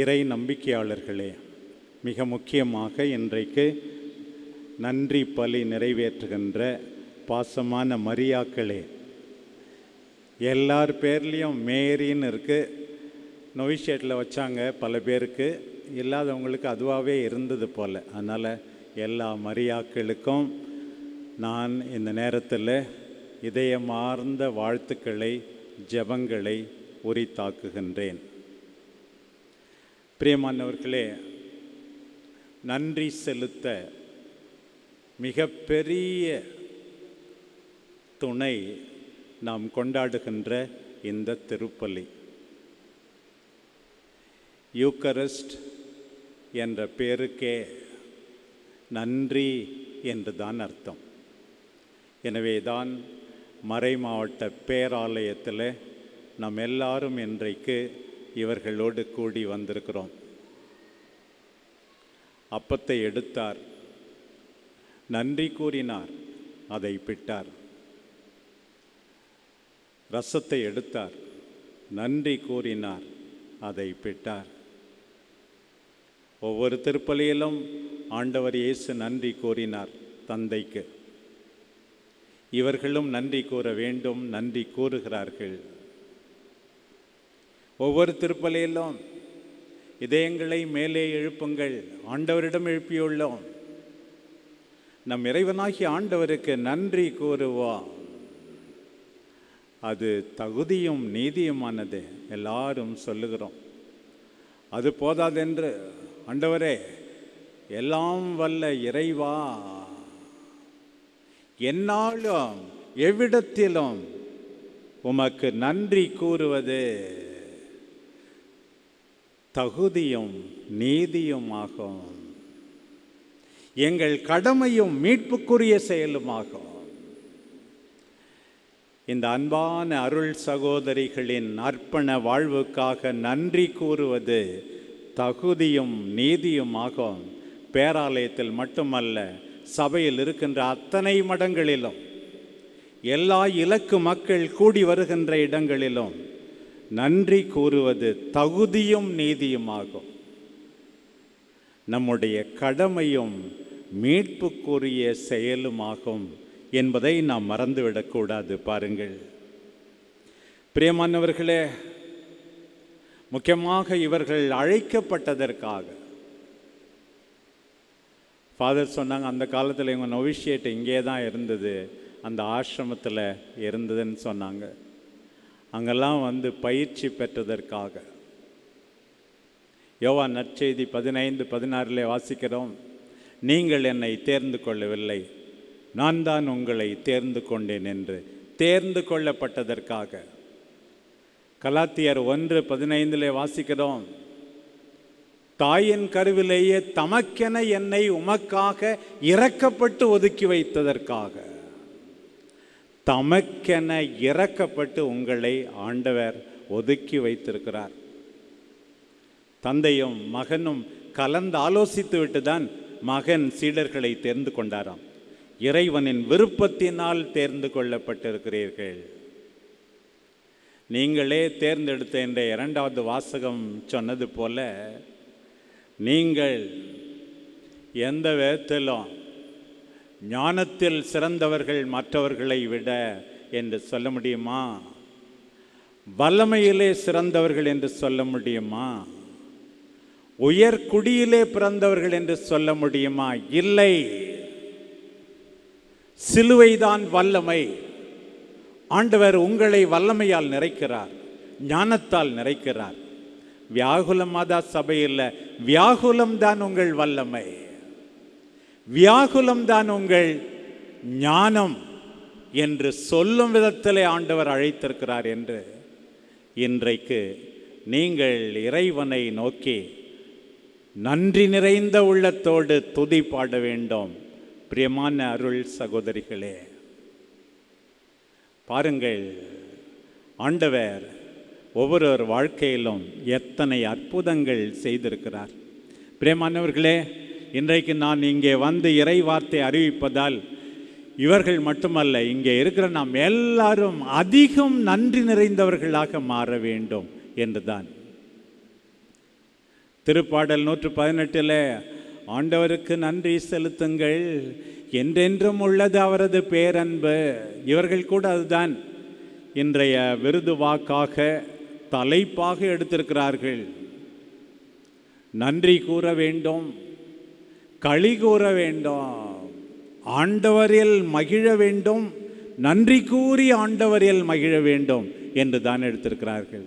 இறை நம்பிக்கையாளர்களே மிக முக்கியமாக இன்றைக்கு நன்றி பலி நிறைவேற்றுகின்ற பாசமான மரியாக்களே. எல்லார் பேர்லேயும் மேரின்னு இருக்குது நொவிஷேட்டில் வச்சாங்க பல பேருக்கு. இல்லாதவங்களுக்கு அதுவாகவே இருந்தது போல். அதனால் எல்லா மரியாக்களுக்கும் நான் இந்த நேரத்தில் இதயமார்ந்த வாழ்த்துக்களை ஜெபங்களை உரித்தாக்குகின்றேன். பிரியமானவர்களே நன்றி செலுத்த மிகப்பெரிய துணை நாம் கொண்டாடுகின்ற இந்த திருப்பலி. யூக்கரிஸ்ட் என்ற பேருக்கே நன்றி என்று தான் அர்த்தம். எனவே தான் மறை மாவட்ட பேராலயத்தில் நம் எல்லாரும் இன்றைக்கு இவர்களோடு கூடி வந்திருக்கிறோம். அப்பத்தை எடுத்தார். நன்றி கூறினார். அதை பிட்டார். ரசத்தை எடுத்தார். நன்றி கூறினார். அதை பிட்டார். ஒவ்வொரு திருப்பலியிலும் ஆண்டவர் இயேசு நன்றி கூறினார் தந்தைக்கு. இவர்களும் நன்றி கூற வேண்டும் நன்றி கூறுகிறார்கள். ஒவ்வொரு திருப்பலையிலும் இதயங்களை மேலே எழுப்புங்கள். ஆண்டவரிடம் எழுப்பியுள்ளோம். நம் இறைவனாகிய ஆண்டவருக்கு நன்றி கூறுவோம். அது தகுதியும் நீதியுமானது எல்லாரும் சொல்லுகிறோம். அது போதாதென்று ஆண்டவரே எல்லாம் வல்ல இறைவா என்னாலும் எவ்விடத்திலும் உமக்கு நன்றி கூறுவது. தகுதியும் நீதியுமாகும். எங்கள் கடமையும் மீட்புக்குரிய செயலுமாகும். இந்த அன்பான அருள் சகோதரிகளின் அர்ப்பண வாழ்வுக்காக நன்றி கூறுவது தகுதியும் நீதியுமாகும். பேராலயத்தில் மட்டுமல்ல சபையில் இருக்கின்ற அத்தனை மடங்களிலும் எல்லா இலக்கு மக்கள் கூடி வருகின்ற இடங்களிலும் நன்றி கூறுவது தகுதியும் நீதியுமாகும். நம்முடைய கடமையும் மீட்புக்குரிய செயலுமாகும் என்பதை நாம் மறந்துவிடக்கூடாது பாருங்கள். பிரியமானவர்களே முக்கியமாக இவர்கள் அழைக்கப்பட்டதற்காக. ஃபாதர் சொன்னாங்க அந்த காலத்தில் இவங்க நொவிஷியேட் இங்கே தான் இருந்தது அந்த ஆசிரமத்தில் இருந்ததுன்னு சொன்னாங்க. அங்கெல்லாம் வந்து பயிற்சி பெற்றதற்காக. யோவா நற்செய்தி பதினைந்து பதினாறில் வாசிக்கிறோம். நீங்கள் என்னை தேர்ந்து கொள்ளவில்லை. நான் தான் உங்களை தேர்ந்து கொண்டேன் என்று. தேர்ந்து கொள்ளப்பட்டதற்காக. கலாத்தியர் ஒன்று பதினைந்திலே வாசிக்கிறோம். தாயின் கருவிலேயே தமக்கென என்னை உமக்காக இறக்கப்பட்டு ஒதுக்கி வைத்ததற்காக. தமக்கென இறக்கப்பட்டு உங்களை ஆண்டவர் ஒதுக்கி வைத்திருக்கிறார். தந்தையும் மகனும் கலந்து ஆலோசித்து விட்டு தான் மகன் சீடர்களை தேர்ந்து கொண்டாராம். இறைவனின் விருப்பத்தினால் தேர்ந்து கொள்ளப்பட்டிருக்கிறீர்கள். நீங்களே தேர்ந்தெடுத்த என்ற இரண்டாவது வாசகம் சொன்னது போல நீங்கள் எந்த விதத்திலும் ஞானத்தில் சிறந்தவர்கள் மற்றவர்களை விட என்று சொல்ல முடியுமா? வல்லமையிலே சிறந்தவர்கள் என்று சொல்ல முடியுமா? உயர் குடியிலே பிறந்தவர்கள் என்று சொல்ல முடியுமா? இல்லை. சிலுவைதான் வல்லமை. ஆண்டவர் உங்களை வல்லமையால் நிறைக்கிறார் ஞானத்தால் நிறைக்கிறார். வியாகுலம் மாதா சபையில் வியாகுலம் தான் உங்கள் வல்லமை. வியாகுலம்தான் உங்கள் ஞானம் என்று சொல்லும் விதத்திலே ஆண்டவர் அழைத்திருக்கிறார் என்று இன்றைக்கு நீங்கள் இறைவனை நோக்கி நன்றி நிறைந்த உள்ளத்தோடு துதி பாட வேண்டும். பிரியமான அருள் சகோதரிகளே பாருங்கள் ஆண்டவர் ஒவ்வொருவர் வாழ்க்கையிலும் எத்தனை அற்புதங்கள் செய்திருக்கிறார். பிரியமானவர்களே இன்றைக்கு நான் இங்கே வந்து இறை வார்த்தை அறிவிப்பதால் இவர்கள் மட்டுமல்ல இங்கே இருக்கிற நாம் எல்லாரும் அதிகம் நன்றி நிறைந்தவர்களாக மாற வேண்டும் என்றுதான். திருப்பாடல் நூற்று பதினெட்டில் ஆண்டவருக்கு நன்றி செலுத்துங்கள் என்றென்றும் உள்ளது அவரது பேரன்பு. இவர்கள் கூட அதுதான் இன்றைய விருது வாக்காக தலைப்பாக எடுத்திருக்கிறார்கள். நன்றி கூற வேண்டும் களி கூற வேண்டும். ஆண்டவரில் மகிழ வேண்டும். நன்றி கூறி ஆண்டவரில் மகிழ வேண்டும் என்று தான் எடுத்திருக்கிறார்கள்.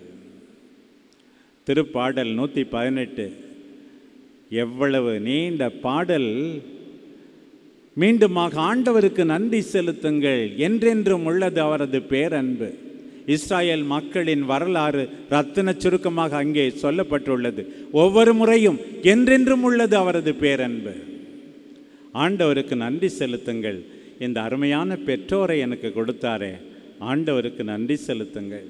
திருப்பாடல் நூற்றி பதினெட்டு எவ்வளவு நீண்ட பாடல். மீண்டுமாக ஆண்டவருக்கு நன்றி செலுத்துங்கள். என்றென்றும் உள்ளது அவரது பேரன்பு. இஸ்ராயல் மக்களின் வரலாறு ரத்தின சுருக்கமாக அங்கே சொல்லப்பட்டுள்ளது. ஒவ்வொரு முறையும் என்றென்றும் உள்ளது அவரது பேரன்பு. ஆண்டவருக்கு நன்றி செலுத்துங்கள். இந்த அருமையான பெற்றோரை எனக்கு கொடுத்தாரே. ஆண்டவருக்கு நன்றி செலுத்துங்கள்.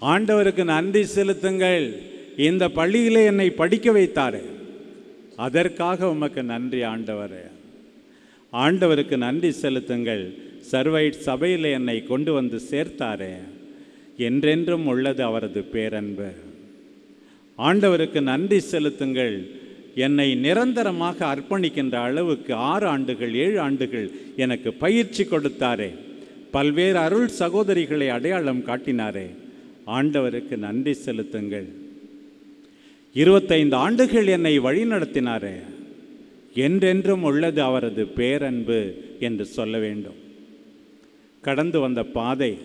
ஆண்டவருக்கு நன்றி செலுத்துங்கள். இந்த பள்ளியிலே என்னை படிக்க வைத்தாரே. அதற்காக உமக்கு நன்றி ஆண்டவரே. ஆண்டவருக்கு நன்றி செலுத்துங்கள். சர்வைட் சபையில் என்னை கொண்டு வந்து சேர்த்தாரே. என்றென்றும் உள்ளது அவரது பேரன்பு. ஆண்டவருக்கு நன்றி செலுத்துங்கள். என்னை நிரந்தரமாக அர்ப்பணிக்கின்ற அளவுக்கு ஆறு ஆண்டுகள் ஏழு ஆண்டுகள் எனக்கு பயிற்சி கொடுத்தாரே. பல்வேறு அருள் சகோதரிகளை அடையாளம் காட்டினாரே. ஆண்டவருக்கு நன்றி செலுத்துங்கள். இருபத்தைந்து ஆண்டுகள் என்னை வழிநடத்தினாரே. என்றென்றும் உள்ளது அவரது பேரன்பு என்று சொல்ல வேண்டும். கடந்து வந்த பாதை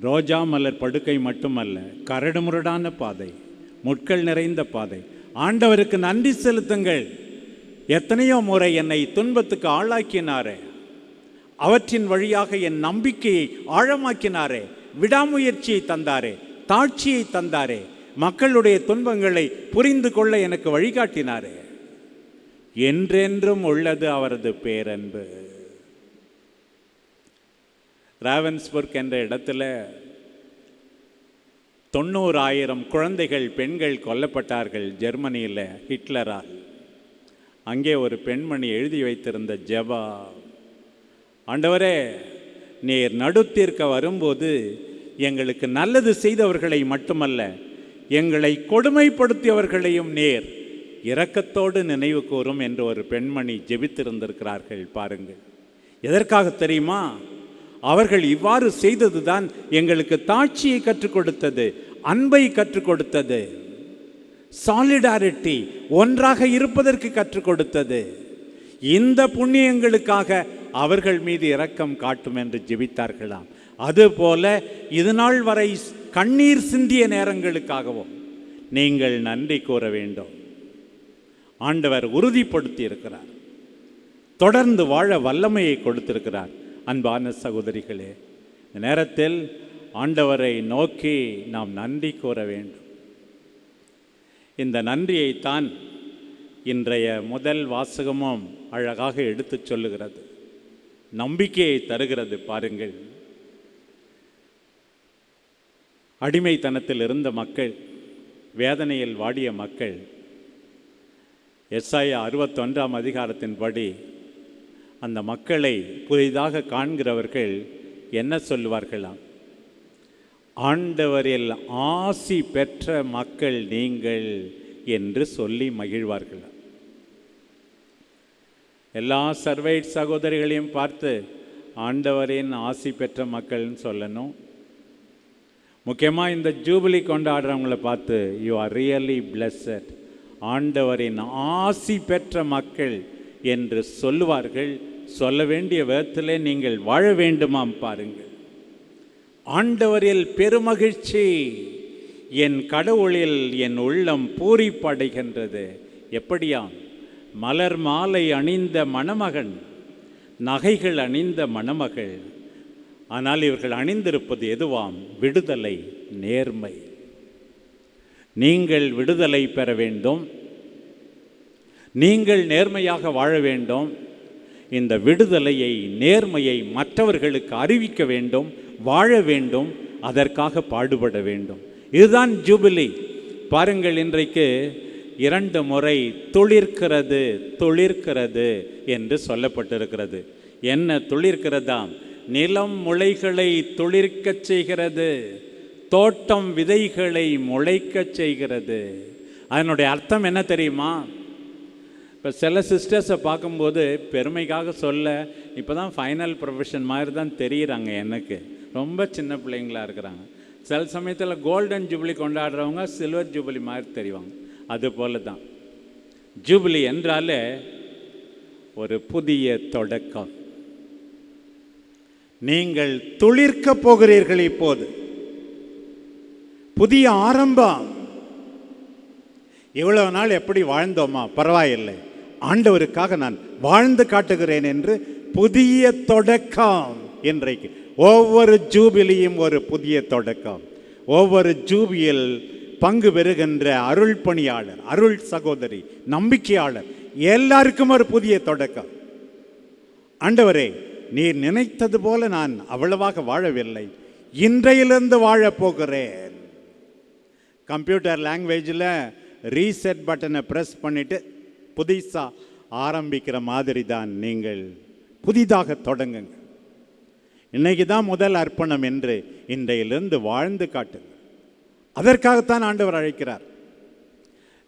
ரோஜா மலர் படுக்கை மட்டுமல்ல கரடுமுரடான பாதை முட்கள் நிறைந்த பாதை. ஆண்டவருக்கு நன்றி செலுத்துங்கள். எத்தனையோ முறை என்னை துன்பத்துக்கு ஆளாக்கினாரே. அவற்றின் வழியாக என் நம்பிக்கையை ஆழமாக்கினாரே. விடாமுயற்சியை தந்தாரே தாட்சியை தந்தாரே. மக்களுடைய துன்பங்களை புரிந்து கொள்ள எனக்கு வழிகாட்டினாரே. என்றென்றும் உள்ளது அவரது பேரன்பு. ராவன்ஸ்பர்க் என்ற இடத்துல தொண்ணூறாயிரம் குழந்தைகள் பெண்கள் கொல்லப்பட்டார்கள் ஜெர்மனியில் ஹிட்லரால் அங்கே ஒரு பெண்மணி எழுதி வைத்திருந்த ஜெபா. ஆண்டவரே நீர் நடுத்தீர்க்க வரும்போது எங்களுக்கு நல்லது செய்தவர்களை மட்டுமல்ல எங்களை கொடுமைப்படுத்தியவர்களையும் நேர் இரக்கத்தோடு நினைவு கூறும் என்று ஒரு பெண்மணி ஜெபித்திருந்திருக்கிறார்கள் பாருங்கள். எதற்காக தெரியுமா? அவர்கள் இவ்வாறு செய்ததுதான் எங்களுக்கு தாட்சியை கற்றுக் கொடுத்தது அன்பை கற்றுக் கொடுத்தது. சாலிடாரிட்டி ஒன்றாக இருப்பதற்கு கற்றுக் கொடுத்தது. இந்த புண்ணியங்களுக்காக அவர்கள் மீது இரக்கம் காட்டும் என்று ஜெபித்தார்களாம். அதுபோல இதுநாள் வரை கண்ணீர் சிந்திய நேரங்களுக்காகவும் நீங்கள் நன்றி கூற வேண்டும். ஆண்டவர் உறுதிப்படுத்தி இருக்கிறார் தொடர்ந்து வாழ வல்லமையை கொடுத்திருக்கிறார். அன்பான சகோதரிகளே இந்த நேரத்தில் ஆண்டவரை நோக்கி நாம் நன்றி கூற வேண்டும். இந்த நன்றியைத்தான் இன்றைய முதல் வாசகமும் அழகாக எடுத்துச் சொல்லுகிறது. நம்பிக்கையை தருகிறது பாருங்கள். அடிமைத்தனத்தில் இருந்த மக்கள் வேதனையில் வாடிய மக்கள் எஸ்ஐயா அறுபத்தொன்றாம் அதிகாரத்தின்படி அந்த மக்களை புதிதாக காண்கிறவர்கள் என்ன சொல்லுவார்களாம் ஆண்டவரில் ஆசி பெற்ற மக்கள் நீங்கள் என்று சொல்லி மகிழ்வார்கள். எல்லா சர்வைட் சகோதரிகளையும் பார்த்து ஆண்டவரின் ஆசி பெற்ற மக்கள்னு சொல்லணும். முக்கியமாக இந்த ஜூபிலி கொண்டாடுறவங்கள பார்த்து யூ ஆர் ரியலி பிளஸட் ஆண்டவரின் ஆசி பெற்ற மக்கள் என்று சொல்லுவார்கள். சொல்ல வேண்டிய விதத்தில் நீங்கள் வாழ வேண்டுமாம் பாருங்கள். ஆண்டவரில் பெருமகிழ்ச்சி என் கடவுளில் என் உள்ளம் பூரிப்படைகின்றது. எப்படியாம் மலர் மாலை அணிந்த மணமகன் நகைகள் அணிந்த மணமகள் ஆனால் இவர்கள் அணிந்திருப்பது எதுவாம்? விடுதலை நேர்மை. நீங்கள் விடுதலை பெற வேண்டும். நீங்கள் நேர்மையாக வாழ வேண்டும். இந்த விடுதலையை நேர்மையை மற்றவர்களுக்கு அறிவிக்க வேண்டும் வாழ வேண்டும் அதற்காக பாடுபட வேண்டும். இதுதான் ஜூபிலி. பாருங்கள் இன்றைக்கு இரண்டு முறை துளிர்க்கிறது துளிர்க்கிறது என்று சொல்லப்பட்டிருக்கிறது. என்ன துளிர்க்கிறதாம் நிலம் முளைகளை துளிர்க்கச் செய்கிறது தோட்டம் விதைகளை முளைக்கச் செய்கிறது. அதனுடைய அர்த்தம் என்ன தெரியுமா? இப்போ சில சிஸ்டர்ஸை பார்க்கும்போது பெருமைக்காக சொல்ல இப்போ தான் ஃபைனல் ப்ரொஃபஷன் மாதிரி தான் தெரிகிறாங்க எனக்கு. ரொம்ப சின்ன பிள்ளைங்களா இருக்கிறாங்க. சில சமயத்தில் கோல்டன் ஜூபிலி கொண்டாடுறவங்க சில்வர் ஜூபிலி மாதிரி தெரிவாங்க. அது போல தான் ஜூபிலி என்றாலே ஒரு புதிய தொடக்கம். நீங்கள் துளிர்க்க போகிறீர்கள் இப்போது. புதிய ஆரம்பம். இவ்வளவு நாள் எப்படி வாழ்ந்தோமா? பரவாயில்லை. ஆண்டவருக்காக நான் வாழ்ந்து காட்டுகிறேன் என்று புதிய தொடக்கம் இன்றைக்கு ஒவ்வொரு ஜூபிலியும் ஒரு புதிய தொடக்கம். ஒவ்வொரு ஜூபியில் பங்கு பெறுகின்ற அருள் பணியாளர் அருள் சகோதரி நம்பிக்கையாளர் எல்லாருக்கும் ஒரு புதிய தொடக்கம். ஆண்டவரே நீர் நினைத்தது போல நான் அவ்வளவாக வாழவில்லை. இன்றையிலிருந்து வாழப் போகிறேன். கம்ப்யூட்டர் லாங்குவேஜில் ரீசெட் பட்டனை ப்ரெஸ் பண்ணிவிட்டு புதுசாக ஆரம்பிக்கிற மாதிரி தான் நீங்கள் புதிதாக தொடங்குங்க. இன்னைக்கு தான் முதல் அர்ப்பணம் என்று இன்றையிலிருந்து வாழ்ந்து காட்டுங்க. அதற்காகத்தான் ஆண்டவர் அழைக்கிறார்.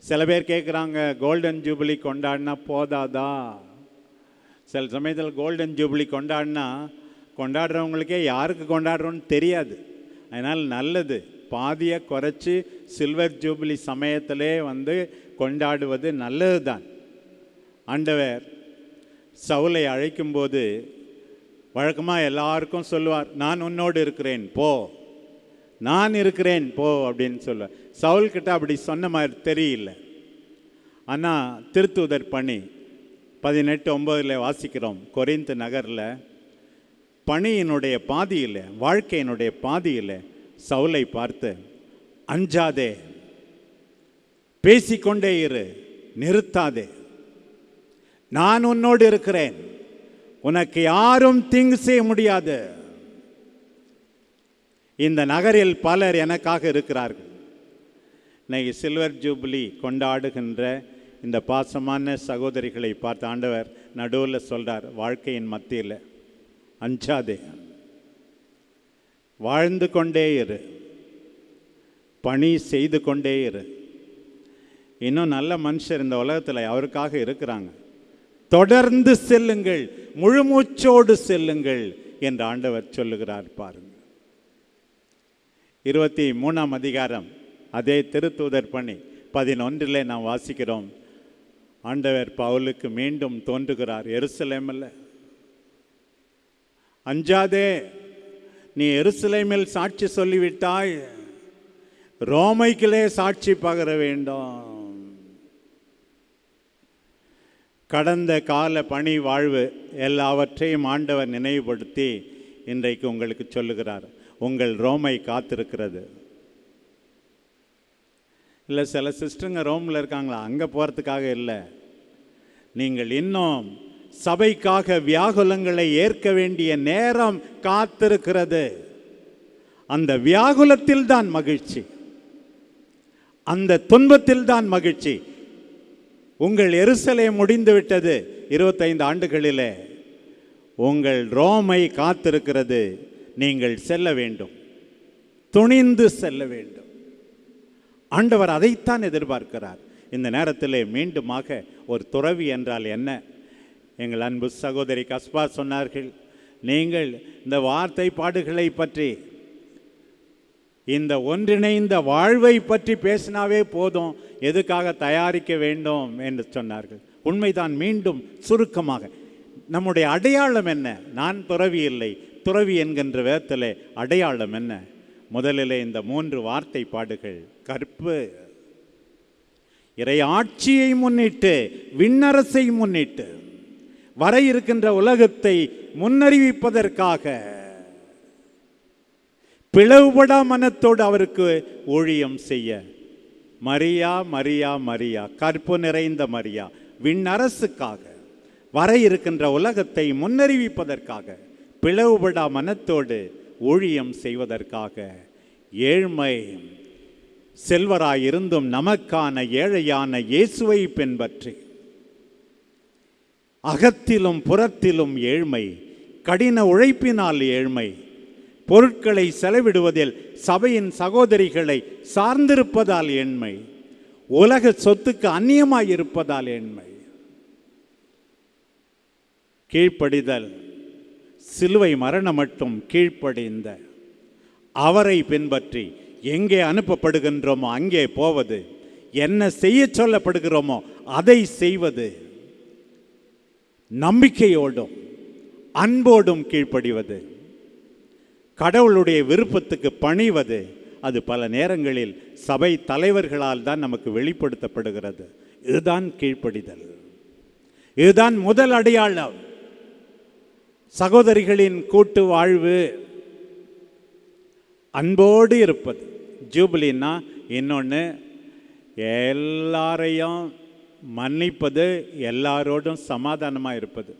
சில பேர் கேட்குறாங்க கோல்டன் ஜூபிலி கொண்டாடினா போதாதா? சில சமயத்தில் கோல்டன் ஜூபிலி கொண்டாடினா கொண்டாடுறவங்களுக்கே யாருக்கு கொண்டாடுறோன்னு தெரியாது. அதனால் நல்லது பாதியை குறைச்சி சில்வர் ஜூபிலி சமயத்திலே வந்து கொண்டாடுவது நல்லது தான் ஆண்டவர் சவுலை அழைக்கும்போது வழக்கமாக எல்லாருக்கும் சொல்லுவார் நான் உன்னோடு இருக்கிறேன் போ. நான் இருக்கிறேன் போ அப்படின்னு சொல்லுவார். சவுல்கிட்ட அப்படி சொன்ன மாதிரி தெரியல. ஆனால் திருத்தூதர் பணி பதினெட்டு ஒம்பதில் வாசிக்கிறோம் கொரிந்து நகரில் பணியினுடைய பாதியில் வாழ்க்கையினுடைய பாதியில் சவுலை பார்த்து அஞ்சாதே பேசிக்கொண்டே இரு நிறுத்தாதே. நான் உன்னோடு இருக்கிறேன். உனக்கு யாரும் தீங்கு செய்ய முடியாது. இந்த நகரில் பலர் எனக்காக இருக்கிறார்கள். இன்னைக்கு சில்வர் ஜூப்ளி கொண்டாடுகின்ற இந்த பாசமான சகோதரிகளை பார்த்த ஆண்டவர் நடுவில் சொல்கிறார் வாழ்க்கையின் மத்தியில் அஞ்சாதே. வாழ்ந்து கொண்டே இரு. பணி செய்து கொண்டே இரு. இன்னும் நல்ல மனுஷர் இந்த உலகத்தில் அவருக்காக இருக்கிறாங்க. தொடர்ந்து செல்லுங்கள் முழுமூச்சோடு செல்லுங்கள் என்று ஆண்டவர் சொல்லுகிறார் பாருங்கள் இருபத்தி மூணாம் அதிகாரம் அதே திருத்தூதர் பணி பதினொன்றிலே நாம் வாசிக்கிறோம். ஆண்டவர் பவுலுக்கு மீண்டும் தோன்றுகிறார் எருசலேமில். அஞ்சாதே நீ எருசலேமில் சாட்சி சொல்லிவிட்டாய் ரோமைக்கிலே சாட்சி பகர வேண்டும். கடந்த கால பணி வாழ்வு எல்லாவற்றையும் ஆண்டவர் நினைவுபடுத்தி இன்றைக்கு உங்களுக்கு சொல்லுகிறார். உங்கள் ரோமை காத்திருக்கிறது. இல்லை சில சிஸ்டருங்க ரோமில் இருக்காங்களா? அங்கே போகிறதுக்காக இல்லை. நீங்கள் இன்னும் சபைக்காக வியாகுலங்களை ஏற்க வேண்டிய நேரம் காத்திருக்கிறது. அந்த வியாகுலத்தில் தான் மகிழ்ச்சி. அந்த துன்பத்தில் தான் மகிழ்ச்சி. உங்கள் எருசலே முடிந்துவிட்டது இருபத்தைந்து ஆண்டுகளிலே. உங்கள் ரோமை காத்திருக்கிறது. நீங்கள் செல்ல வேண்டும். துணிந்து செல்ல வேண்டும். ஆண்டவர் அதைத்தான் எதிர்பார்க்கிறார். இந்த நேரத்திலே மீண்டுமாக ஒரு துறவி என்றால் என்ன? எங்கள் அன்பு சகோதரி கஸ்பா சொன்னார்கள் நீங்கள் இந்த வார்த்தை பாடுகளை பற்றி இந்த ஒன்றிணைந்த வாழ்வை பற்றி பேசினாவே போதும். எதுக்காக தயாரிக்க வேண்டும் என்று சொன்னார்கள். உண்மைதான் மீண்டும் சுருக்கமாக. நம்முடைய அடையாளம் என்ன? நான் துறவி இல்லை. துறவி என்கின்ற விதத்தில் அடையாளம் என்ன? முதலிலே இந்த மூன்று வார்த்தை பாடுகள். கற்பு. இறை ஆட்சியை முன்னிட்டு விண்ணரசை முன்னிட்டு வர இருக்கின்ற உலகத்தை முன்னறிவிப்பதற்காக. பிளவுபடா மனத்தோடு அவருக்கு ஊழியம் செய்ய. மரியா மரியா மரியா கற்பு நிறைந்த மரியா விண்ணரசுக்காக வர இருக்கின்ற உலகத்தை முன்னறிவிப்பதற்காக பிளவுபடா மனத்தோடு ஊழியம் செய்வதற்காக ஏழ்மை செல்வராயிருந்தும் நமக்கான ஏழையான இயேசுவை பின்பற்றி அகத்திலும் புறத்திலும் ஏழ்மை கடின உழைப்பினால் ஏழ்மை பொருட்களை செலவிடுவதில் சபையின் சகோதரிகளை சார்ந்திருப்பதால் எண்மை உலக சொத்துக்கு அந்நியமாய் இருப்பதால் எண்மை கீழ்ப்படிதல். சிலுவை மரணம் மட்டும் கீழ்ப்படிந்த. அவரை பின்பற்றி எங்கே அனுப்பப்படுகின்றோமோ அங்கே போவது. என்ன செய்ய சொல்லப்படுகிறோமோ அதை செய்வது. நம்பிக்கையோடும் அன்போடும் கீழ்ப்படிவது. கடவுளுடைய விருப்பத்துக்கு பணிவது அது பல நேரங்களில் சபை தலைவர்களால் தான் நமக்கு வெளிப்படுத்தப்படுகிறது. இதுதான் கீழ்ப்படிதல். இதுதான் முதல் அடையாளம். சகோதரிகளின் கூட்டு வாழ்வு அன்போடு இருப்பது. ஜூபிலின்னா இன்னொன்று எல்லாரையும் மன்னிப்பது எல்லாரோடும் சமாதானமாக இருப்பது.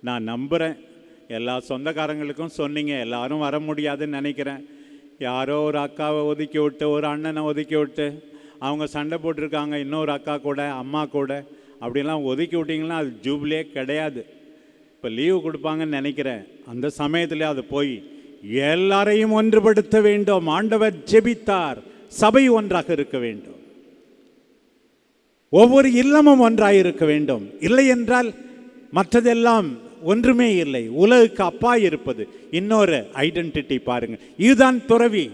நான் நம்புகிறேன் எல்லா சொந்தக்காரங்களுக்கும் சொன்னீங்க. எல்லாரும் வர முடியாதுன்னு நினைக்கிறேன். யாரோ ஒரு அக்காவை ஒதுக்கி விட்டு ஒரு அண்ணனை ஒதுக்கி விட்டு அவங்க சண்டை போட்டிருக்காங்க. இன்னொரு அக்கா கூட அம்மா கூட. அப்படிலாம் ஒதுக்கி விட்டிங்கன்னா அது ஜூப்ளியே கிடையாது. இப்போ லீவு கொடுப்பாங்கன்னு நினைக்கிறேன். அந்த சமயத்தில் அது போய் எல்லாரையும் ஒன்றுபடுத்த வேண்டும். ஆண்டவர் ஜெபித்தார். சபை ஒன்றாக இருக்க வேண்டும். ஒவ்வொரு இல்லமும் ஒன்றாக இருக்க வேண்டும். இல்லை என்றால் மற்றதெல்லாம் ஒன்றுமே இல்லை. உலகுக்கு அப்பா இருப்பது. இன்னொரு ஐடென்டிட்டி பாருங்க. இதுதான் துறவி.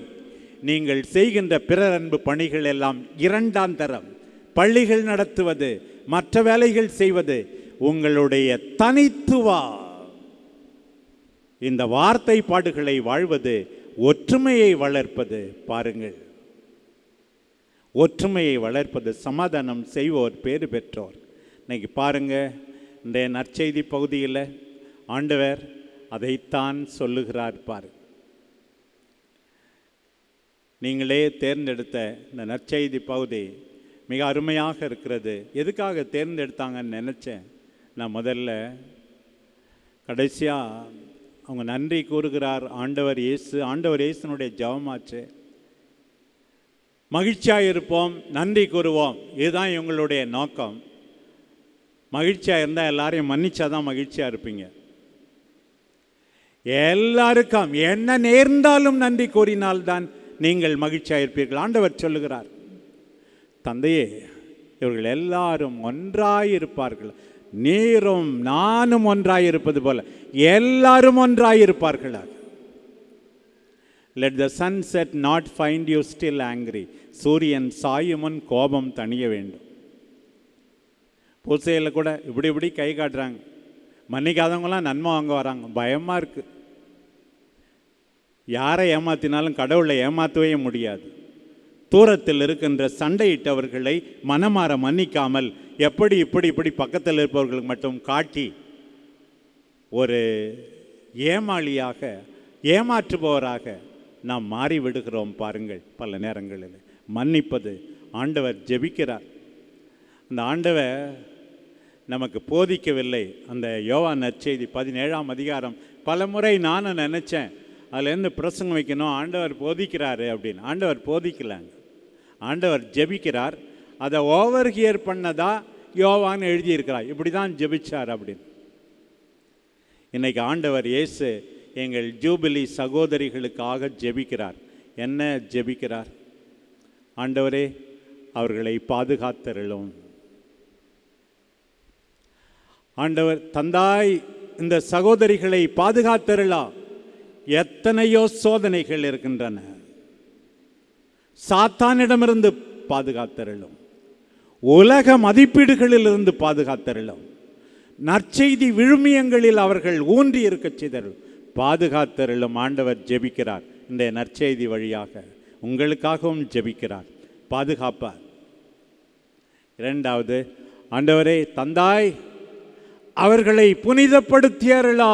நீங்கள் செய்கின்ற பிறர் அன்பு பணிகள் எல்லாம் இரண்டாம் தரம். பள்ளிகள் நடத்துவது மற்ற வேலைகள் செய்வது உங்களுடைய தனித்துவா. இந்த வார்த்தை பாடுகளை வாழ்வது ஒற்றுமையை வளர்ப்பது பாருங்கள். ஒற்றுமையை வளர்ப்பது சமாதானம் செய்வோர் பேறு பெற்றோர். இன்னைக்கு பாருங்க இந்த நற்செய்தி பகுதியில் ஆண்டவர் அதைத்தான் சொல்லுகிறார் பார். நீங்களே தேர்ந்தெடுத்த இந்த நற்செய்தி பகுதி மிக அருமையாக இருக்கிறது. எதுக்காக தேர்ந்தெடுத்தாங்கன்னு நினச்சேன் நான் முதல்ல கடைசியாக அவங்க நன்றி கூறுகிறார். ஆண்டவர் இயேசு ஆண்டவர் இயேசுனுடைய ஜெபமாச்சு. மகிழ்ச்சியாக இருப்போம் நன்றி கூறுவோம். இதுதான் இவங்களுடைய நோக்கம். மகிழ்ச்சியாக இருந்தால் எல்லாரையும் மன்னிச்சா தான் மகிழ்ச்சியாக இருப்பீங்க. எல்லாருக்கும் என்ன நேர்ந்தாலும் நன்றி கூறினால்தான் நீங்கள் மகிழ்ச்சியாக இருப்பீர்கள். ஆண்டவர் சொல்லுகிறார் தந்தையே இவர்கள் எல்லாரும் ஒன்றாயிருப்பார்கள் நீரும் நானும் ஒன்றாயிருப்பது போல எல்லாரும் ஒன்றாயிருப்பார்களாக let the sun set not find you still angry சூரியன் சாயுமன் கோபம் தணிய வேண்டும். பூசையில் கூட இப்படி இப்படி கை காட்டுறாங்க. மன்னிக்காதவங்களாம் நன்மை வாங்க வராங்க. பயமாக இருக்குது யாரை ஏமாத்தினாலும் கடவுளை ஏமாற்றவே முடியாது. தூரத்தில் இருக்கின்ற சண்டையிட்டவர்களை மனமாற மன்னிக்காமல் எப்படி இப்படி இப்படி பக்கத்தில் இருப்பவர்களுக்கு மட்டும் காட்டி ஒரு ஏமாளியாக ஏமாற்றுபவராக நாம் மாறி விடுகிறோம் பாருங்கள் பல நேரங்களில். மன்னிப்பது ஆண்டவர் ஜெபிக்கிறார். அந்த ஆண்டவர் நமக்கு போதிக்கவில்லை. அந்த யோவா நற்செய்தி பதினேழாம் அதிகாரம். பல முறை நானும் நினச்சேன் அதுலேருந்து பிரசங்கம் வைக்கணும். ஆண்டவர் போதிக்கிறாரு அப்படின்னு. ஆண்டவர் போதிக்கலாங்க. ஆண்டவர் ஜெபிக்கிறார். அதை ஓவர் ஹியர் பண்ணதா யோவான்னு எழுதியிருக்கிறார். இப்படி தான் ஜெபிச்சார் அப்படின்னு. இன்றைக்கு ஆண்டவர் இயேசு எங்கள் ஜூபிலி சகோதரிகளுக்காக ஜெபிக்கிறார். என்ன ஜெபிக்கிறார்? ஆண்டவரே அவர்களை பாதுகாத்தருளும். ஆண்டவர் தந்தாய் இந்த சகோதரிகளை பாதுகாத்தருளா? எத்தனையோ சோதனைகள் இருக்கின்றன. சாத்தானிடமிருந்து பாதுகாத்தருளும். உலக மதிப்பீடுகளிலிருந்து பாதுகாத்தருளும். நற்செய்தி விழுமியங்களில் அவர்கள் ஊன்றி இருக்கச் செய்தருள். பாதுகாத்தருளும் ஆண்டவர் ஜெபிக்கிறார். இந்த நற்செய்தி வழியாக உங்களுக்காகவும் ஜெபிக்கிறார். பாதுகாப்பார். இரண்டாவது ஆண்டவரே தந்தாய் அவர்களை புனிதப்படுத்தியருளா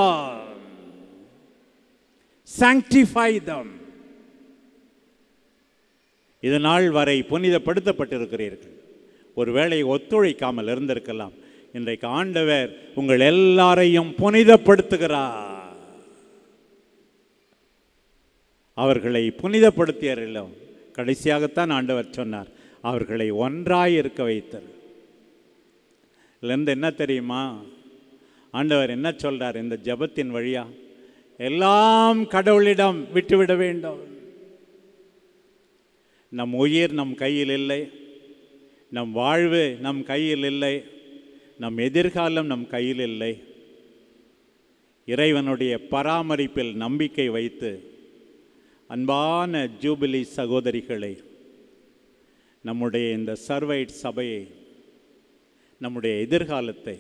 sanctify them. இது நாள் வரை புனிதப்படுத்தப்பட்டிருக்கிறீர்கள். ஒருவேளை ஒத்துழைக்காமல் இருந்திருக்கலாம். இன்றைக்கு ஆண்டவர் உங்கள் எல்லாரையும் புனிதப்படுத்துகிறார். அவர்களை புனிதப்படுத்தியறிலும் கடைசியாகத்தான் ஆண்டவர் சொன்னார் அவர்களை ஒன்றாய் இருக்க வைத்தார் இதுலேருந்து என்ன தெரியுமா? ஆண்டவர் என்ன சொல்கிறார் இந்த ஜெபத்தின் வழியா? எல்லாம் கடவுளிடம் விட்டுவிட வேண்டும். நம் உயிர் நம் கையில் இல்லை. நம் வாழ்வு நம் கையில் இல்லை. நம் எதிர்காலம் நம் கையில் இல்லை. இறைவனுடைய பராமரிப்பில் நம்பிக்கை வைத்து அன்பான ஜூபிலி சகோதரிகளை நம்முடைய இந்த சர்வைட் சபையை நம்முடைய எதிர்காலத்தை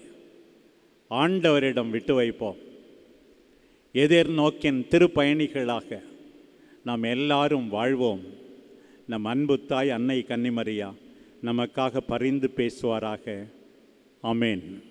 ஆண்டவரிடம் விட்டு வைப்போம். எதிர்நோக்கின் திருப்பயணிகளாக நாம் எல்லாரும் வாழ்வோம். நம் அன்பு தாய் அன்னை கன்னிமரியா நமக்காக பரிந்து பேசுவாராக. அமேன்